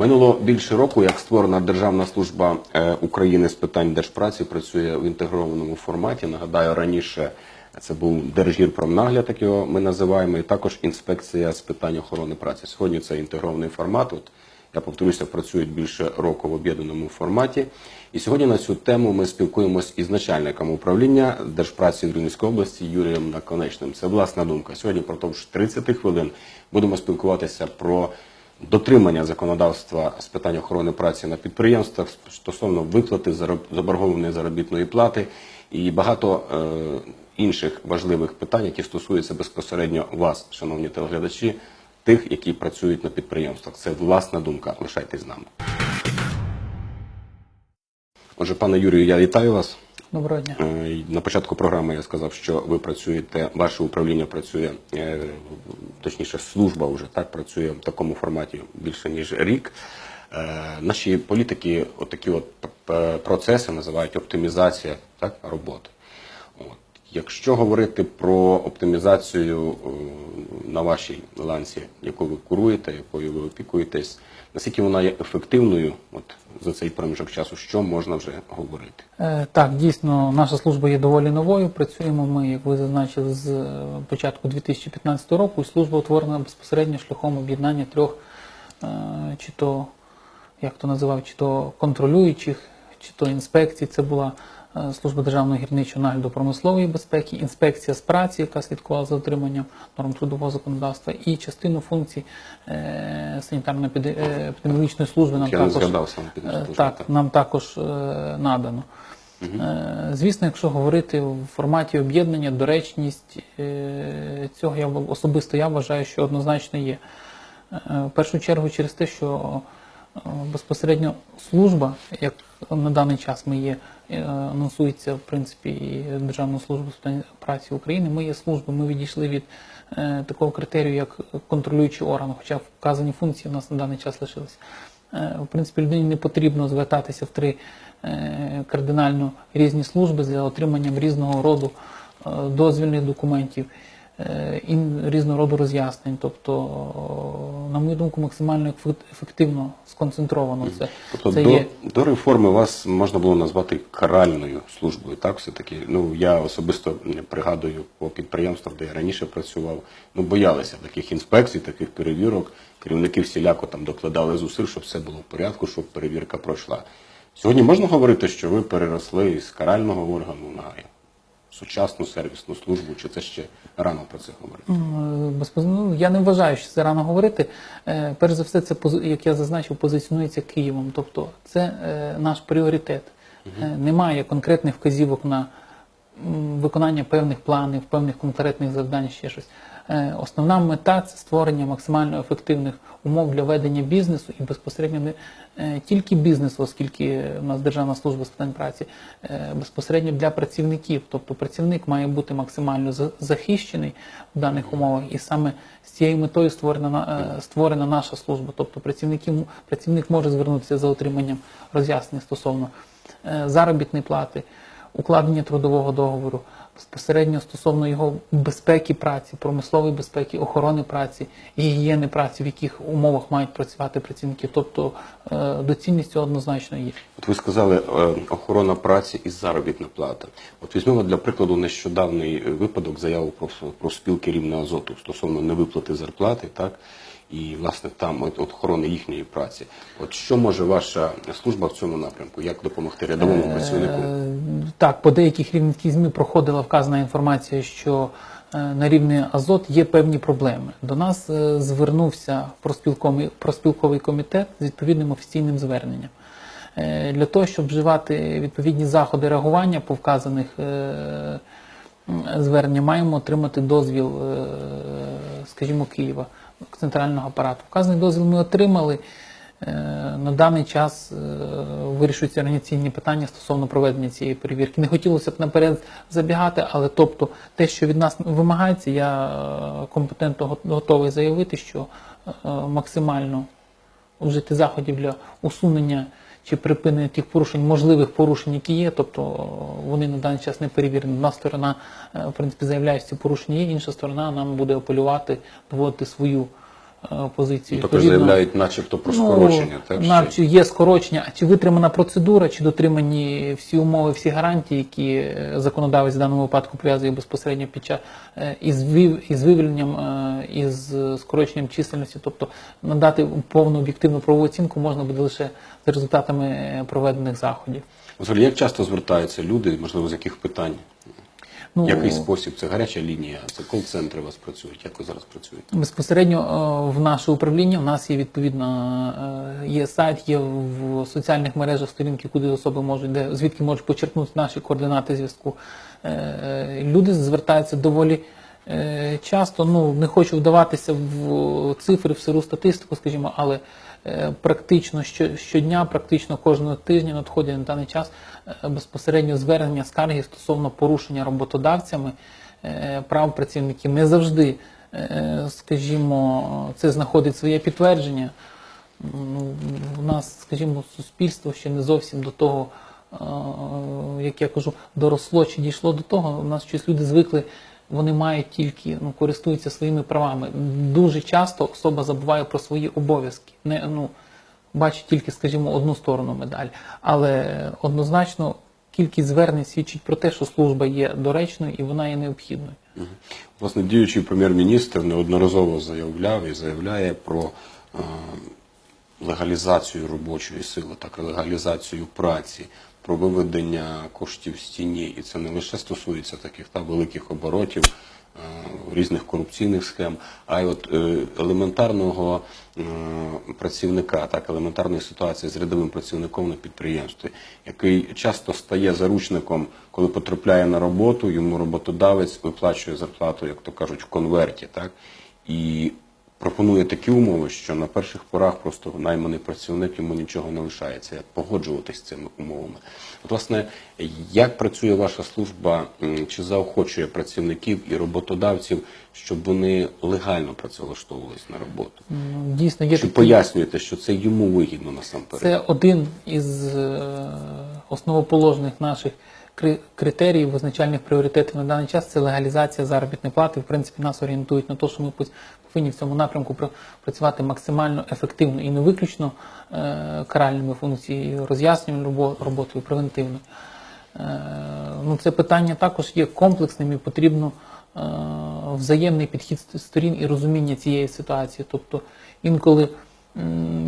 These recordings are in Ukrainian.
Минуло більше року, як створена Державна служба е, України з питань держпраці, працює в інтегрованому форматі. Нагадаю, раніше це був Держгірпромнагляд, так його ми називаємо, і також інспекція з питань охорони праці. Сьогодні це інтегрований формат. От я повторюся, працюють більше року в об'єднаному форматі. І сьогодні на цю тему ми спілкуємось із начальником управління Держпраці Рівненської області Юрієм Наконечним. Це власна думка. Сьогодні протягом 30 хвилин будемо спілкуватися про дотримання законодавства з питань охорони праці на підприємствах стосовно виплати заборгованої заробітної плати і багато е, інших важливих питань, які стосуються безпосередньо вас, шановні телеглядачі, тих, які працюють на підприємствах. Це власна думка. Лишайтесь з нами. Отже, пане Юрію, я вітаю вас. Доброго дня. Е, На початку програми я сказав, що ви працюєте, ваше управління працює, е, точніше, служба вже так працює в такому форматі більше ніж рік. Е, Наші політики отакі от процеси називають оптимізація так, роботи. От. Якщо говорити про оптимізацію на вашій ланці, яку ви куруєте, якою ви опікуєтесь, наскільки вона є ефективною от, за цей проміжок часу, що можна вже говорити? Е, Так, дійсно, наша служба є доволі новою. Працюємо ми, як ви зазначили, з е, початку 2015 року. І служба утворена безпосередньо шляхом об'єднання трьох, е, чи то, як то називав, чи то контролюючих, чи то інспекцій. Це була е, служба державного гірничого нагляду промислової безпеки, інспекція з праці, яка слідкувала за дотриманням норм трудового законодавства, і частину функцій е, санітарно-епідеміологічної служби нам Я також Е, Так, нам також е, надано. Е, Звісно, якщо говорити в форматі об'єднання, доречність е, цього я особисто я вважаю, що однозначно є. Е, В першу чергу через те, що е, безпосередньо служба, як на даний час ми є, е, анонсується в принципі і Державна служба з питань праці України. Ми є служба, ми відійшли від е, такого критерію, як контролюючий орган, хоча вказані функції у нас на даний час лишилися. Е, В принципі, людині не потрібно звертатися в три е, кардинально різні служби за отриманням різного роду е, дозвільних документів е, і різного роду роз'яснень. Тобто, на мою думку, максимально ефект- ефективно сконцентровано це. Тобто це до, є до реформи вас можна було назвати каральною службою, так все-таки. Ну я особисто пригадую по підприємствах, де я раніше працював, ну боялися таких інспекцій, таких перевірок. Керівники всіляко там докладали зусиль, щоб все було в порядку, щоб перевірка пройшла. Сьогодні можна говорити, що ви переросли із карального органу на сучасну сервісну службу, чи це ще рано про це говорити? Ну, я не вважаю, що це рано говорити. Е, Перш за все, це як я зазначив, позиціонується Києвом. Тобто це е, наш пріоритет. Угу. Немає конкретних вказівок на виконання певних планів, певних конкретних завдань, ще щось. Е, Основна мета це створення максимально ефективних умов для ведення бізнесу і безпосередньо не е, тільки бізнесу, оскільки у нас Державна служба з питань праці, е, безпосередньо для працівників. Тобто працівник має бути максимально захищений в даних умовах, і саме з цією метою створена створена наша служба. Тобто працівники, м- працівник може звернутися за отриманням роз'яснень стосовно заробітної плати, укладення трудового договору, безпосередньо стосовно його безпеки праці, промислової безпеки, охорони праці, гігієни праці, в яких умовах мають працювати працівники. Тобто е, доцільність цього однозначно є. От ви сказали е, охорона праці і заробітна плата. От візьмемо для прикладу нещодавний випадок заяву про, про спілки рівня азоту стосовно невиплати зарплати, так і власне там от, от охорони їхньої праці. От що може ваша служба в цьому напрямку? Як допомогти рядовому працівнику? Е, Так, по деяких рівненських ЗМІ проходила вказана інформація, що е, на рівні Азот є певні проблеми. До нас е, звернувся проспілковий, проспілковий комітет з відповідним офіційним зверненням. Для того, щоб вживати відповідні заходи реагування по вказаних звернення, маємо отримати дозвіл, скажімо, Києва, центрального апарату. Вказаний дозвіл ми отримали. Е, На даний час е, вирішуються організаційні питання стосовно проведення цієї перевірки. Не хотілося б наперед забігати, але тобто те, що від нас вимагається, я е, компетентно готовий заявити, що максимально вжити заходів для усунення чи припинення тих порушень, можливих порушень, які є, тобто е, вони на даний час не перевірені. Одна сторона, е, в принципі, заявляє, що ці порушення є, інша сторона нам буде апелювати, доводити свою е, позицію. Ну, Також заявляють, начебто, про скорочення. Ну, на- ще? чи є скорочення, а чи витримана процедура, чи дотримані всі умови, всі гарантії, які е, законодавець в даному випадку пов'язує безпосередньо під час е, із, із вивільненням, із скороченням чисельності, тобто надати повну об'єктивну правову оцінку можна буде лише за результатами проведених заходів. Взагалі, як часто звертаються люди, можливо, з яких питань? Ну, Який спосіб? Це гаряча лінія, це кол-центри у вас працюють. Як ви зараз працюєте? Безпосередньо е, в наше управління в нас є відповідно е, є сайт, є в соціальних мережах сторінки, куди особи можуть, де звідки можуть почерпнути наші координати зв'язку. Е, Люди звертаються доволі часто. Ну не хочу вдаватися в цифри, в сиру статистику, скажімо, але практично щодня, практично кожного тижня надходять на даний час е, безпосередньо звернення скарги стосовно порушення роботодавцями е, прав працівників. Не завжди, е, скажімо, це знаходить своє підтвердження. У нас, скажімо, суспільство ще не зовсім до того, е, як я кажу, доросло чи дійшло до того. У нас щось люди звикли, вони мають тільки ну, користуються своїми правами. Дуже часто особа забуває про свої обов'язки. Не, ну, бачить тільки, скажімо, одну сторону медаль. Але однозначно кількість звернень свідчить про те, що служба є доречною і вона є необхідною. Власне, діючий прем'єр-міністр неодноразово заявляв і заявляє про е, легалізацію робочої сили, так легалізацію праці, про виведення коштів з тіні. І це не лише стосується таких та великих оборотів. е, Різних корупційних схем, а й от е, елементарного е, працівника, так елементарної ситуації з рядовим працівником на підприємстві, який часто стає заручником, коли потрапляє на роботу, йому роботодавець виплачує зарплату, як то кажуть, в конверті, так і пропонує такі умови, що на перших порах просто найманий працівник йому нічого не лишається Як погоджуватись з цими умовами. От, власне, як працює ваша служба, чи заохочує працівників і роботодавців, щоб вони легально працевлаштовувались на роботу? Ну, Дійсно, є Чи такі- пояснюєте, що це йому вигідно насамперед? Це один із е, основоположних наших кри- критеріїв, визначальних пріоритетів на даний час це легалізація заробітної плати. В принципі, нас орієнтують на те, що ми повинні в цьому напрямку працювати максимально ефективно і не виключно е, каральними функціями, роз'яснювальною робо- роботою, превентивною. Е, Ну, це питання також є комплексним і потрібно е, взаємний підхід сторін і розуміння цієї ситуації. Тобто інколи,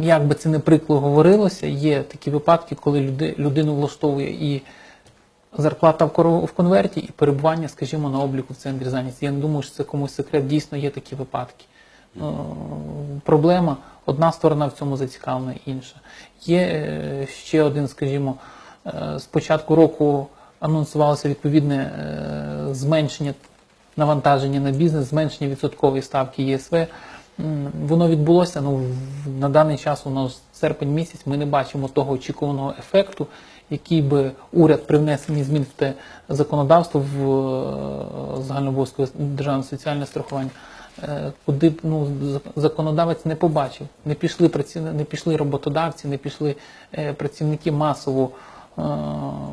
як би це не прикло говорилося, є такі випадки, коли люди, людину влаштовує і зарплата в конверті, і перебування, скажімо, на обліку в центрі зайнятості. Я не думаю, що це комусь секрет. Дійсно є такі випадки. Е, Проблема, одна сторона в цьому зацікавлена, інша. Є е, ще один, скажімо, е, з початку року анонсувалося відповідне е, зменшення навантаження на бізнес, зменшення відсоткової ставки ЄСВ. Воно відбулося ну, на даний час, у нас серпень місяць, ми не бачимо того очікуваного ефекту, який би уряд при внесенні змін в те законодавство в е, загальнообов'язкове державне соціальне страхування, е, куди б, ну, законодавець не побачив. Не пішли, не пішли роботодавці, не пішли е, працівники масово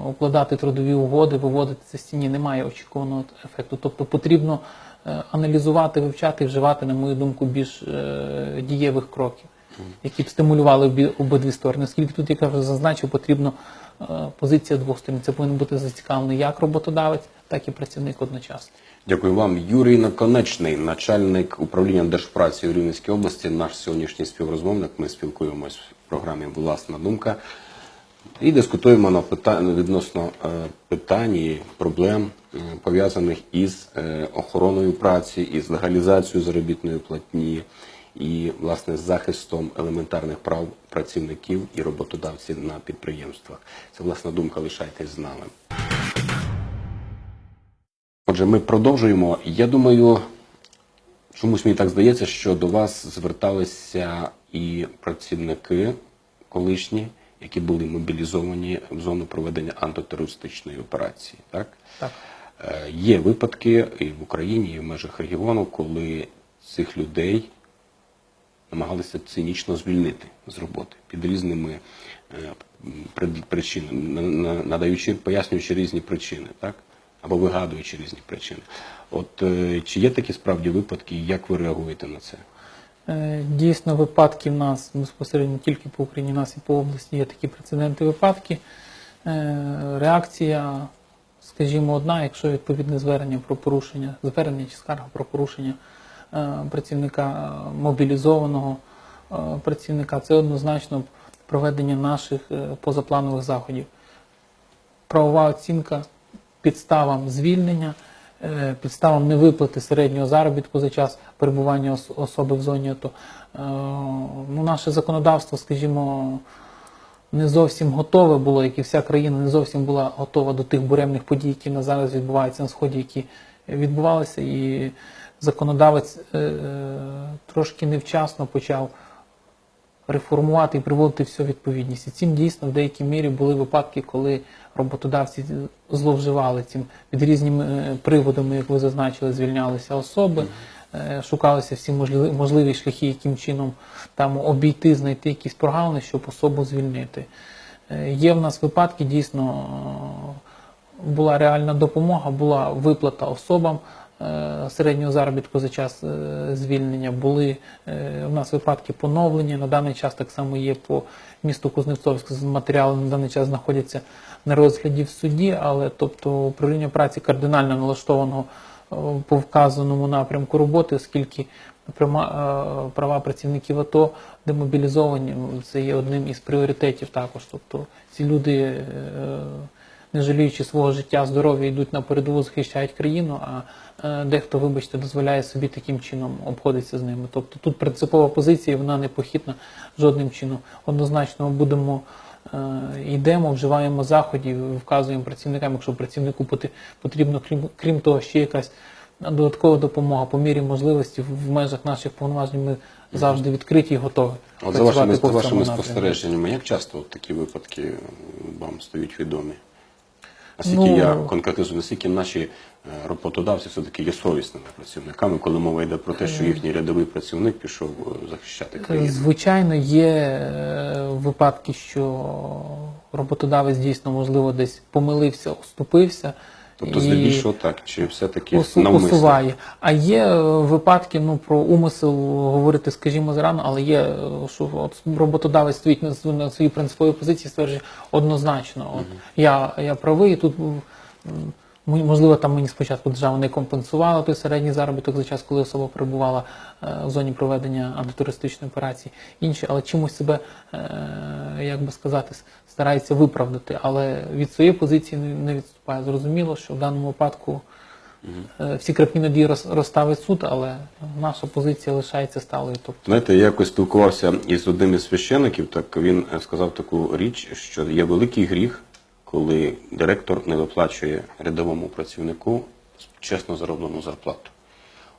укладати трудові угоди, виводити це з тіні. Немає очікуваного ефекту. Тобто потрібно аналізувати, вивчати, вживати, на мою думку, більш дієвих кроків, які б стимулювали обидві сторони. Оскільки тут, як я вже зазначив, потрібно позиція двох сторін. Це повинен бути зацікавлений як роботодавець, так і працівник одночасно. Дякую вам. Юрій Наконечний, начальник управління Держпраці у Рівненській області, наш сьогоднішній співрозмовник. Ми спілкуємось в програмі Власна думка і дискутуємо на питання відносно е, питань і проблем, е, пов'язаних із е, охороною праці, із легалізацією заробітної платні і власне з захистом елементарних прав працівників і роботодавців на підприємствах. Це власна думка. Лишайтесь з нами. Отже, ми продовжуємо. Я думаю, чомусь мені так здається, що до вас зверталися і працівники колишні, які були мобілізовані в зону проведення антитерористичної операції. Так? Так. Е, Є випадки і в Україні, і в межах регіону, коли цих людей намагалися цинічно звільнити з роботи під різними е, причинами, на- на- надаючи, пояснюючи різні причини, так? Або вигадуючи різні причини. От е, чи є такі справді випадки, і як ви реагуєте на це? Е, Дійсно, випадки в нас безпосередньо тільки по Україні, у нас і по області є такі прецеденти випадки. Реакція, скажімо, одна, якщо відповідне звернення про порушення, звернення чи скарга про порушення працівника е, мобілізованого е, працівника, це однозначно проведення наших е, позапланових заходів. Правова оцінка підставам звільнення, е, підставам невиплати середнього заробітку за час перебування особи в зоні АТО. Е, Ну, наше законодавство, скажімо, не зовсім готове було, як і вся країна не зовсім була готова до тих буремних подій, які на зараз відбуваються на сході, які відбувалися, і законодавець е, е, трошки невчасно почав реформувати і приводити все в відповідність. І цим дійсно в деякій мірі були випадки, коли роботодавці зловживали цим під різними е, приводами, як ви зазначили, звільнялися особи, шукалися всі можливі, можливі шляхи, яким чином там обійти, знайти якісь прогалини, щоб особу звільнити. Є в нас випадки, дійсно була реальна допомога, була виплата особам середнього заробітку за час е, звільнення. Були е, в нас випадки поновлення. На даний час так само є по місту Кузнецовськ. Матеріали на даний час знаходяться на розгляді в суді, але тобто управління праці кардинально налаштовано е, по вказаному напрямку роботи, оскільки е, права працівників АТО демобілізовані. Це є одним із пріоритетів також. Тобто ці люди, е, не жаліючи свого життя, здоров'я, йдуть на передову, захищають країну, а е, дехто, вибачте, дозволяє собі таким чином обходитися з ними. Тобто тут принципова позиція, вона не похитна жодним чином. Однозначно ми будемо. е, Йдемо, вживаємо заходів, вказуємо працівникам, якщо працівнику потрібно, крім, крім того, ще якась додаткова допомога по мірі можливості в межах наших повноважень ми завжди відкриті і готові. От за вашими, вашими спостереженнями, як часто от такі випадки вам стають відомі? Наскільки Ну, я конкретизую, наскільки наші е, роботодавці все-таки є совісними працівниками, коли мова йде про те, що їхній рядовий працівник пішов е, захищати країну? Звичайно, є е, випадки, що роботодавець дійсно, можливо, десь помилився, оступився. Тобто, і здебільшого так, чи все-таки усу, навмисно? посуває. А є е, випадки, ну про умисел говорити, скажімо, зарано, але є, е, що от роботодавець стоїть на, на своїй принциповій позиції, стверджує однозначно. От, я, я правий, тут можливо там мені спочатку держава не компенсувала той середній заробіток за час, коли особа перебувала е, в зоні проведення антитерористичної операції, інші, але чимось себе, е, як би сказати, старається виправдати, але від своєї позиції не, відступає. Зрозуміло, що в даному випадку е, всі крапні надії роз- розставить суд, але наша позиція лишається сталою. Тобто Знаєте, я якось спілкувався із одним із священиків, так він сказав таку річ, що є великий гріх, коли директор не виплачує рядовому працівнику чесно зароблену зарплату.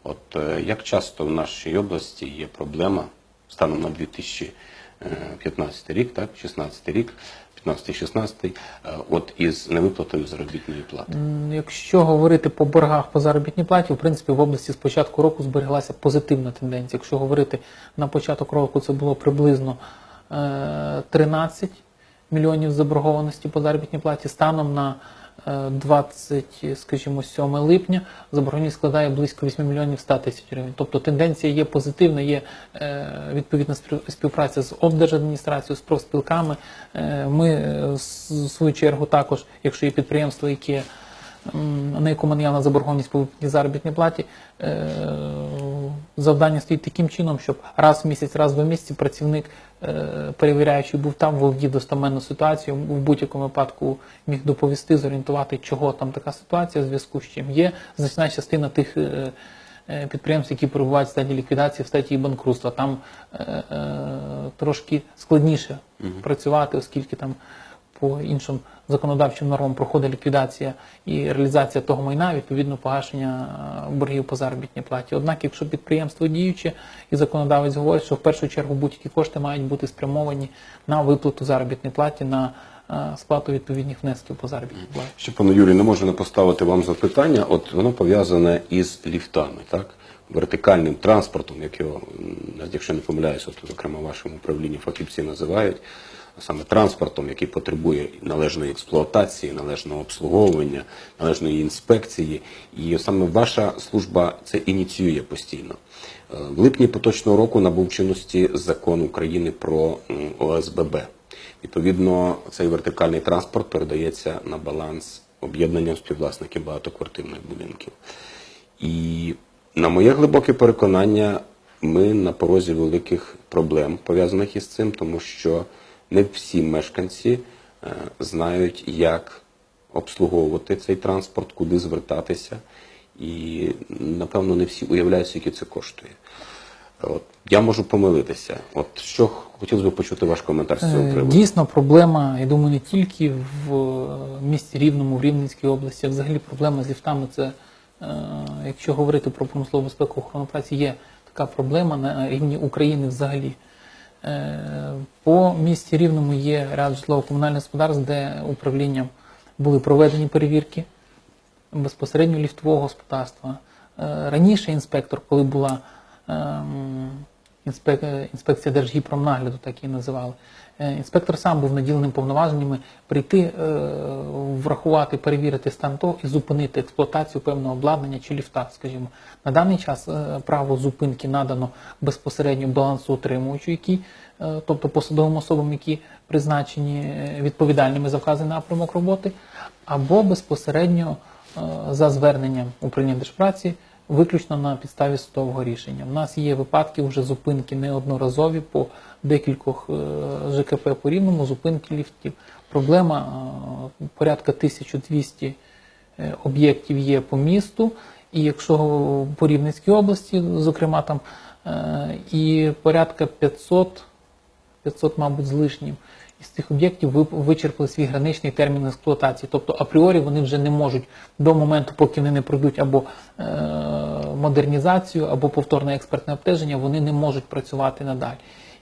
От е, як часто в нашій області є проблема станом на 2015 рік, так, 16 рік, 15-16, е, от із невиплатою заробітної плати. Якщо говорити по боргах по заробітній платі, в принципі, в області з початку року збереглася позитивна тенденція. Якщо говорити на початок року, це було приблизно е, 13 мільйонів заборгованості по заробітній платі. Станом на е, 20, скажімо, 7 липня заборгованість складає близько 8 мільйонів 100 тисяч гривень. Тобто тенденція є позитивна, є е, відповідна співпраця з обдержадміністрацією, з профспілками. Е, Ми е, в свою чергу також, якщо є підприємства, які на якому наявна заборгованість по заробітній платі, е, завдання стоїть таким чином, щоб раз в місяць, раз в два місяці працівник, е, перевіряючий був там, володів достаменну ситуацію, в будь-якому випадку міг доповісти, зорієнтувати, чого там така ситуація, в зв'язку з чим є значна частина тих. е, Підприємств, які перебувають в стадії ліквідації, в стадії банкрутства, там е, е, трошки складніше працювати, оскільки там по іншим законодавчим нормам проходить ліквідація і реалізація того майна, відповідно погашення е, боргів по заробітній платі. Однак, якщо підприємство діюче і законодавець говорить, що в першу чергу будь-які кошти мають бути спрямовані на виплату заробітної платі, на е, сплату відповідних внесків по заробітній платі. Ще, пане Юрію, не можу не поставити вам запитання. От воно пов'язане із ліфтами, так? вертикальним транспортом, як його, якщо не помиляюся, от, зокрема в вашому управлінні фахівці називають, саме транспортом, який потребує належної експлуатації, належного обслуговування, належної інспекції. І саме ваша служба це ініціює постійно. Е, В липні поточного року набув чинності закон України про ОСББ. Відповідно, цей вертикальний транспорт передається на баланс об'єднанням співвласників багатоквартирних будинків. І на моє глибоке переконання, ми на порозі великих проблем пов'язаних із цим, тому що не всі мешканці е, знають, як обслуговувати цей транспорт, куди звертатися, і напевно не всі уявляють, скільки це коштує. От я можу помилитися. От що хотілося б почути ваш коментар з цього Е, приводу. Дійсно, проблема, я думаю, не тільки в е, місті Рівному, в Рівненській області, а взагалі проблема з ліфтами. Це, якщо говорити про промислову безпеку охорону праці, є така проблема на рівні України взагалі. Е, По місті Рівному є ряд житлово-комунальних господарств, де управлінням були проведені перевірки безпосередньо ліфтового господарства. Е, Раніше інспектор, коли була ем, інспекція Держгіпромнагляду, так її називали, е, інспектор сам був наділеним повноваженнями прийти, е, врахувати, перевірити стан того і зупинити експлуатацію певного обладнання чи ліфта, скажімо. На даний час е, право зупинки надано безпосередньо балансоутримувачу, який, тобто посадовим особам, які призначені відповідальними за вказаний напрямок роботи, або безпосередньо за зверненням управління держпраці виключно на підставі судового рішення. У нас є випадки вже зупинки неодноразові по декількох е, ЖКП по рівному, зупинки ліфтів. Проблема е, порядка 1200 е, об'єктів є по місту, і якщо по Рівненській області, зокрема там, і порядка 500 500, мабуть, з лишнім. Із цих об'єктів ви- вичерпали свій граничний термін експлуатації. Тобто апріорі вони вже не можуть до моменту, поки вони не пройдуть або е, модернізацію, або повторне експертне обстеження, вони не можуть працювати надалі.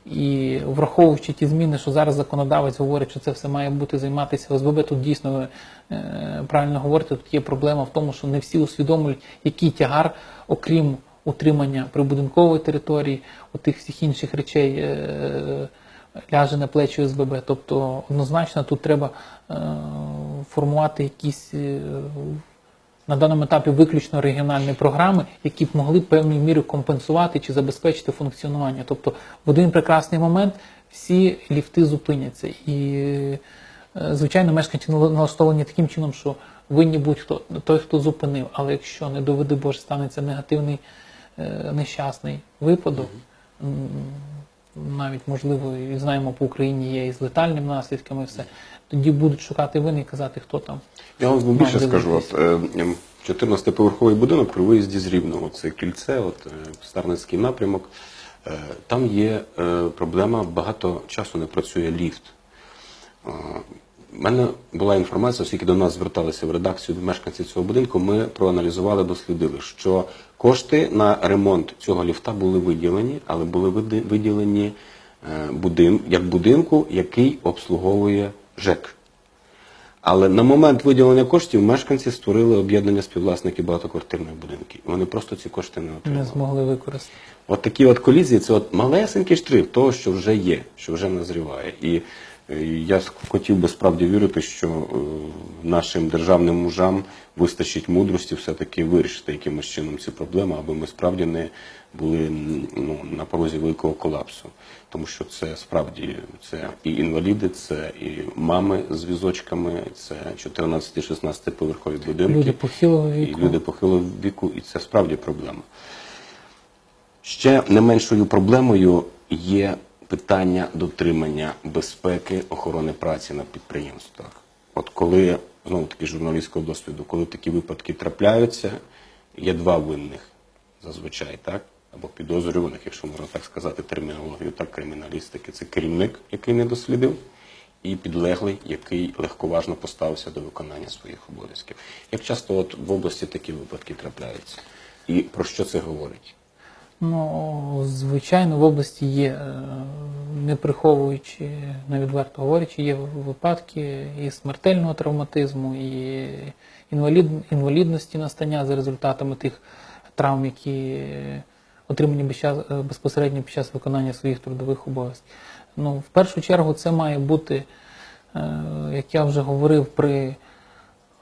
І враховуючи ті зміни, що зараз законодавець говорить, що це все має бути займатися ОСББ, тут дійсно ви е, правильно говорите, тут є проблема в тому, що не всі усвідомлюють, який тягар, окрім утримання прибудинкової території, у тих всіх інших речей. Е, ляже на плечі ОСББ. Тобто однозначно тут треба е, формувати якісь е, на даному етапі виключно регіональні програми, які б могли певною мірою компенсувати чи забезпечити функціонування. Тобто в один прекрасний момент всі ліфти зупиняться. І, е, звичайно, мешканці налаштовані таким чином, що винні будь-хто той, хто зупинив. Але якщо не доведи Боже, станеться негативний нещасний випадок, навіть можливо, і знаємо по Україні є і з летальними наслідками, все. Тоді будуть шукати вини і казати, хто там. Я вам більше скажу, от, е, ем, 14-поверховий будинок при виїзді з Рівного, це кільце, от, е, Старницький напрямок. Е, Там є е, проблема, багато часу не працює ліфт. У мене була інформація, оскільки до нас зверталися в редакцію мешканці цього будинку, ми проаналізували, дослідили, що кошти на ремонт цього ліфта були виділені, але були виділені е, будин, як будинку, який обслуговує ЖЕК. Але на момент виділення коштів мешканці створили об'єднання співвласників багатоквартирних будинків. Вони просто ці кошти не отримали. Не змогли використати. От такі от колізії, це от малесенький штрих того, що вже є, що вже назріває. І я хотів би справді вірити, що е, нашим державним мужам вистачить мудрості все-таки вирішити якимось чином ці проблеми, аби ми справді не були ну, на порозі великого колапсу. Тому що це справді це і інваліди, це і мами з візочками, це 14-16 поверхові будинки. Люди похилого І віку. люди похилого віку, і це справді проблема. Ще не меншою проблемою є питання дотримання безпеки охорони праці на підприємствах. От коли, знову таки журналістського досвіду, коли такі випадки трапляються, є два винних зазвичай, так? Або підозрюваних, якщо можна так сказати, термінологію, так, криміналістики. Це керівник, який не дослідив, і підлеглий, який легковажно поставився до виконання своїх обов'язків. Як часто от в області такі випадки трапляються? І про що це говорить? Ну, звичайно, в області є, е, не приховуючи, не відверто говорячи, є випадки і смертельного травматизму, і інвалід, інвалідності настання за результатами тих травм, які отримані під час- е, безпосередньо під час виконання своїх трудових обов'язків. Ну, в першу чергу це має бути, е, як я вже говорив, при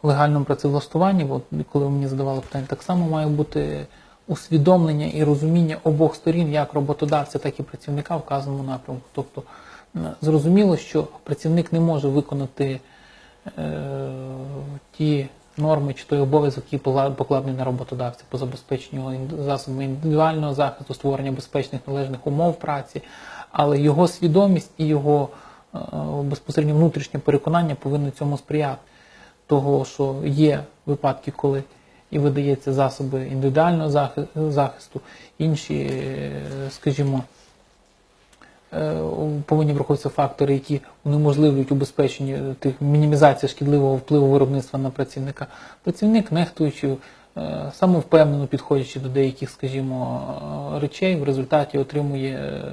легальному працевлаштуванні, от коли ви мені задавали питання, так само має бути усвідомлення і розуміння обох сторін, як роботодавця, так і працівника в вказаному напрямку. Тобто зрозуміло, що працівник не може виконати е, ті норми чи той обов'язок, який покладений на роботодавця по забезпеченню засобами індивідуального захисту, створення безпечних належних умов праці, але його свідомість і його е, безпосередньо внутрішнє переконання повинні цьому сприяти. Того, що є випадки, коли і видається засоби індивідуального захисту, інші, е, скажімо, е, повинні враховуватися фактори, які унеможливлюють убезпечення тих мінімізація шкідливого впливу виробництва на працівника. Працівник, нехтуючи е, самовпевнено підходячи до деяких, скажімо, е, речей, в результаті отримує е,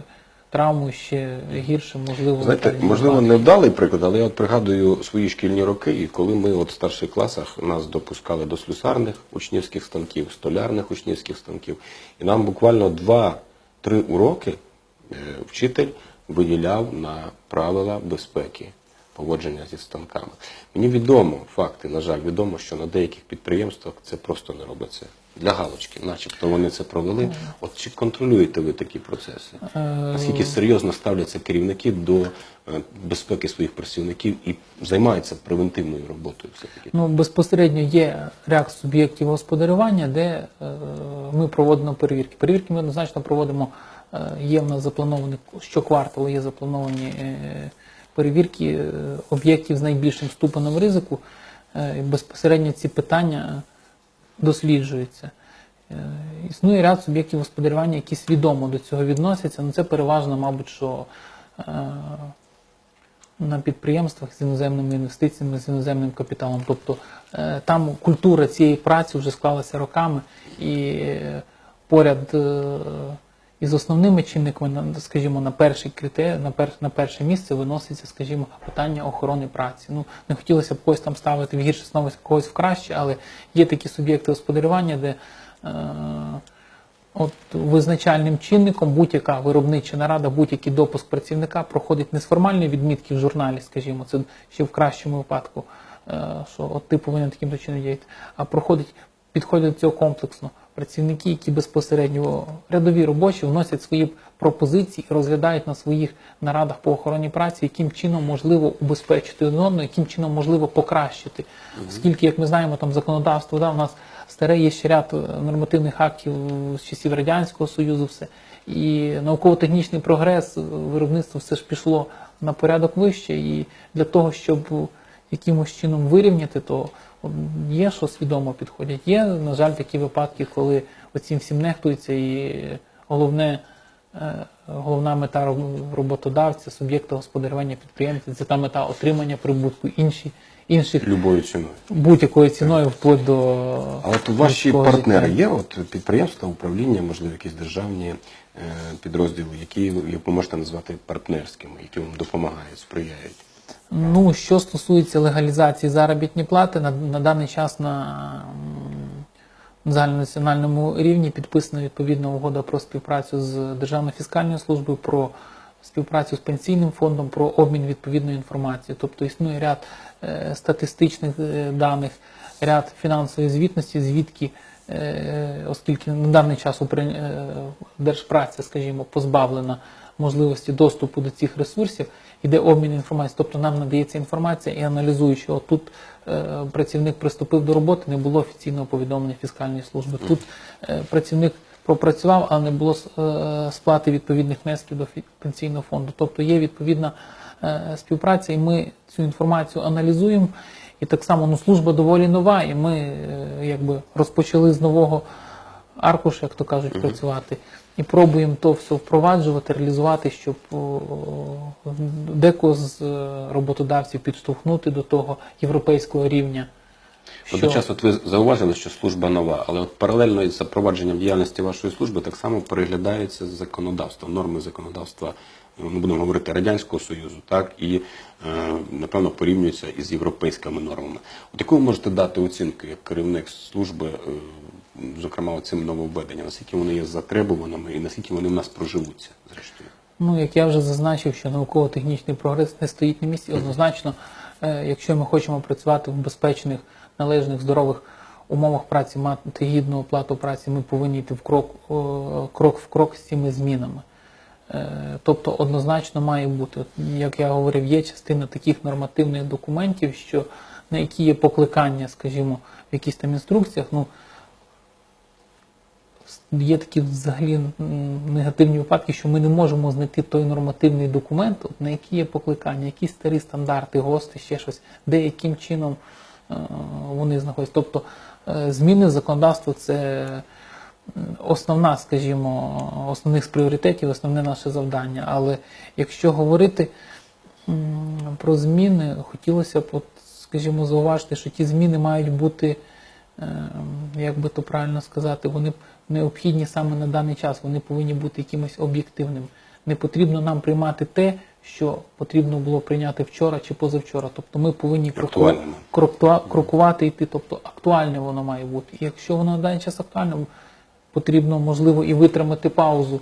травму ще гірше, можливо, Знаєте, можливо, випадки. невдалий приклад, але я от пригадую свої шкільні роки, і коли ми от в старших класах нас допускали до слюсарних учнівських станків, столярних учнівських станків, і нам буквально два-три уроки е, вчитель виділяв на правила безпеки поводження зі станками. Мені відомо факти, на жаль, відомо, що на деяких підприємствах це просто не робиться. Для галочки, начебто вони це провели. От чи контролюєте ви такі процеси? Е, Наскільки серйозно ставляться керівники до е, безпеки своїх працівників і займаються превентивною роботою? Ну, безпосередньо є ряд суб'єктів господарювання, де е, ми проводимо перевірки. Перевірки ми однозначно проводимо, е, є в нас заплановані щокварталу, є заплановані е, перевірки е, об'єктів з найбільшим ступенем ризику. Е, безпосередньо ці питання досліджуються. Е, Існує ряд суб'єктів господарювання, які свідомо до цього відносяться. Ну, це переважно, мабуть, що е, на підприємствах з іноземними інвестиціями, з іноземним капіталом. Тобто е, там культура цієї праці вже склалася роками, і поряд е, із основними чинниками, скажімо, на перший критерій, на, пер, на перше місце виноситься, скажімо, питання охорони праці. Ну, не хотілося б когось там ставити в гірше становище, когось в краще, але є такі суб'єкти господарювання, де е, От визначальним чинником будь-яка виробнича нарада, будь-який допуск працівника проходить не з формальної відмітки в журналі, скажімо, це ще в кращому випадку, е, що от ти повинен таким чином діяти, а проходить, підходить до цього комплексно. Працівники, які безпосередньо рядові робочі, вносять свої пропозиції і розглядають на своїх нарадах по охороні праці, яким чином можливо убезпечити один одного, яким чином можливо покращити. Оскільки, як ми знаємо, там законодавство да, у нас старе є ще ряд е, нормативних актів з часів Радянського Союзу, все. І науково-технічний прогрес, е, виробництво все ж пішло на порядок вище. І для того, щоб якимось чином вирівняти, то є, що свідомо підходять. Є, на жаль, такі випадки, коли оцім всім нехтується, і головне, е, головна мета роботодавця, суб'єкта господарювання підприємця, це та мета отримання прибутку інші, інших Любою ціною. будь-якою ціною вплоть до Але от ваші партнери життя. є, от підприємства, управління, можливо, якісь державні е, підрозділи, які ви можете назвати партнерськими, які вам допомагають, сприяють. Ну, що стосується легалізації заробітної плати, на, на даний час на загальнонаціональному рівні підписана відповідна угода про співпрацю з Державною фіскальною службою, про співпрацю з пенсійним фондом, про обмін відповідною інформацією. Тобто існує ряд е, статистичних е, даних, ряд фінансової звітності, звідки, е, оскільки на даний час Укр- е, держпраця, скажімо, позбавлена можливості доступу до цих ресурсів, іде обмін інформацією. Тобто нам надається інформація і аналізуючи, от тут е, працівник приступив до роботи, не було офіційного повідомлення фіскальної служби. Тут е, працівник пропрацював, але не було е, сплати відповідних внесків до пенсійного фонду. Тобто є відповідна е, співпраця, і ми цю інформацію аналізуємо. І так само ну, служба доволі нова, і ми е, якби розпочали з нового аркуша, як то кажуть, працювати. І пробуємо то все впроваджувати, реалізувати, щоб о, декого з е, роботодавців підштовхнути до того європейського рівня. Водночас, от ви зауважили, що служба нова, але от паралельно із запровадженням діяльності вашої служби так само переглядається законодавство, норми законодавства ну будемо говорити радянського союзу, так і е, напевно порівнюється із європейськими нормами. От яку ви можете дати оцінку як керівник служби, е, зокрема цим нововведенням, наскільки вони є затребуваними і наскільки вони в нас проживуться, зрештою? Ну, як я вже зазначив, що науково-технічний прогрес не стоїть на місці. Однозначно, е, якщо ми хочемо працювати в безпечних, належних, здорових умовах праці, мати гідну оплату праці, ми повинні йти в крок, крок в крок з цими змінами. Е, Тобто однозначно має бути, як я говорив, є частина таких нормативних документів, що на які є покликання, скажімо, в якісь там інструкціях. Ну, є такі взагалі негативні випадки, що ми не можемо знайти той нормативний документ, на який є покликання, якісь старі стандарти, ГОСТи, ще щось, де яким чином е, вони знаходяться. Тобто е, зміни в законодавство це основна, скажімо, основних з пріоритетів, основне наше завдання. Але якщо говорити про зміни, хотілося б, от, скажімо, зауважити, що ті зміни мають бути е, як би то правильно сказати, вони необхідні саме на даний час, вони повинні бути якимось об'єктивним. Не потрібно нам приймати те, що потрібно було прийняти вчора чи позавчора. Тобто ми повинні кроку- Актуальними. крокувати йти, тобто актуальне воно має бути. І якщо воно на даний час актуальне, потрібно можливо і витримати паузу.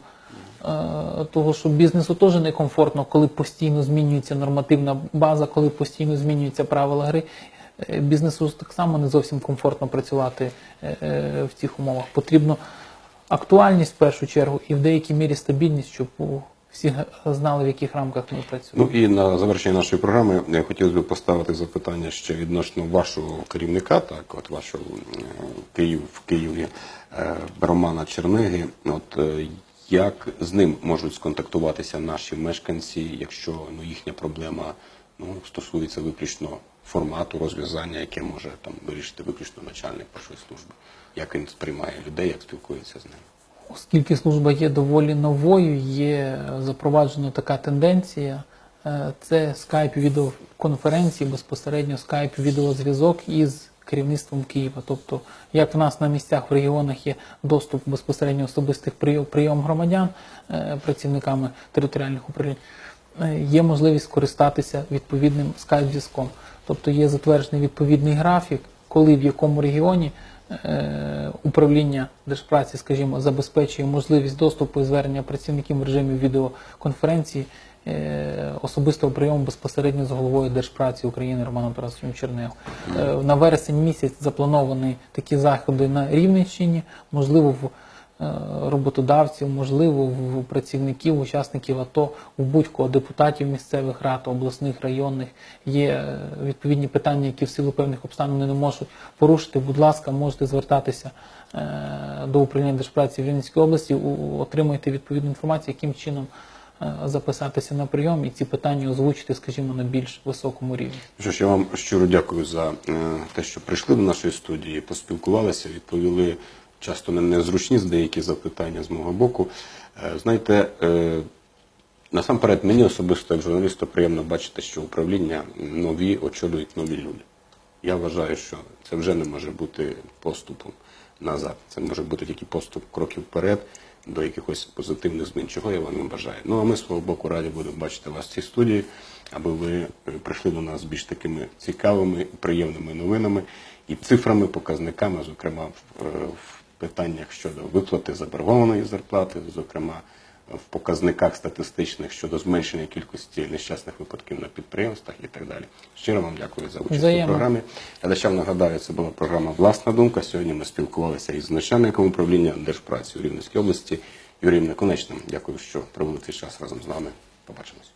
е, Того, що бізнесу теж некомфортно, коли постійно змінюється нормативна база, коли постійно змінюються правила гри. Бізнесу так само не зовсім комфортно працювати е, е, в цих умовах. Потрібно актуальність в першу чергу і в деякій мірі стабільність, щоб всі знали, в яких рамках ми працюємо. Ну і на завершення нашої програми я хотів би поставити запитання ще відносно вашого керівника, так, от вашого е, Київ в Києві Романа Черниги. От як з ним можуть сконтактуватися наші мешканці, якщо ну, їхня проблема ну, стосується виключно формату розв'язання, яке може там вирішити виключно начальник першої служби? Як він сприймає людей, як спілкується з ними? Оскільки служба є доволі новою, є запроваджена така тенденція. е, Це скайп відеоконференції, безпосередньо скайп відеозв'язок із керівництвом Києва. Тобто, як в нас на місцях в регіонах є доступ безпосередньо особистих прийом, прийом громадян е, працівниками територіальних управлінь, е, є можливість скористатися відповідним скайп-зв'язком. Тобто є затверджений відповідний графік, коли в якому регіоні е, управління держпраці, скажімо, забезпечує можливість доступу і звернення працівників в режимі відеоконференції е, особистого прийому безпосередньо з головою Держпраці України Романом Тарасовичем Чернегом. Е, На вересень місяць заплановані такі заходи на Рівненщині, можливо, в роботодавців, можливо, в працівників, учасників АТО, у будь-кого депутатів місцевих рад, обласних, районних є е, відповідні питання, які в силу певних обставин не можуть порушити. Будь ласка, можете звертатися е, до управління держпраці в Рівненській області, отримуєте відповідну інформацію, яким чином е, записатися на прийом і ці питання озвучити, скажімо, на більш високому рівні. Що ж, я вам щиро дякую за е, те, що прийшли до нашої студії, поспілкувалися, відповіли часто незручні з деякі запитання з мого боку. Е, Знаєте, е, насамперед мені особисто як журналісту приємно бачити, що управління нові очолюють нові люди. Я вважаю, що це вже не може бути поступом назад. Це може бути тільки поступ кроків вперед до якихось позитивних змін, чого я вам і бажаю. Ну а ми з свого боку раді будемо бачити вас в цій студії, аби ви е, прийшли до нас з більш такими цікавими приємними новинами і цифрами, показниками, зокрема в питаннях щодо виплати заборгованої зарплати, зокрема в показниках статистичних щодо зменшення кількості нещасних випадків на підприємствах і так далі. Щиро вам дякую за участь Взаємно. у програмі. Глядачам нагадаю, це була програма Власна думка. Сьогодні ми спілкувалися із начальником управління Держпраці у Рівненській області Юрієм Неконечним. Дякую, що провели цей час разом з нами. Побачимось.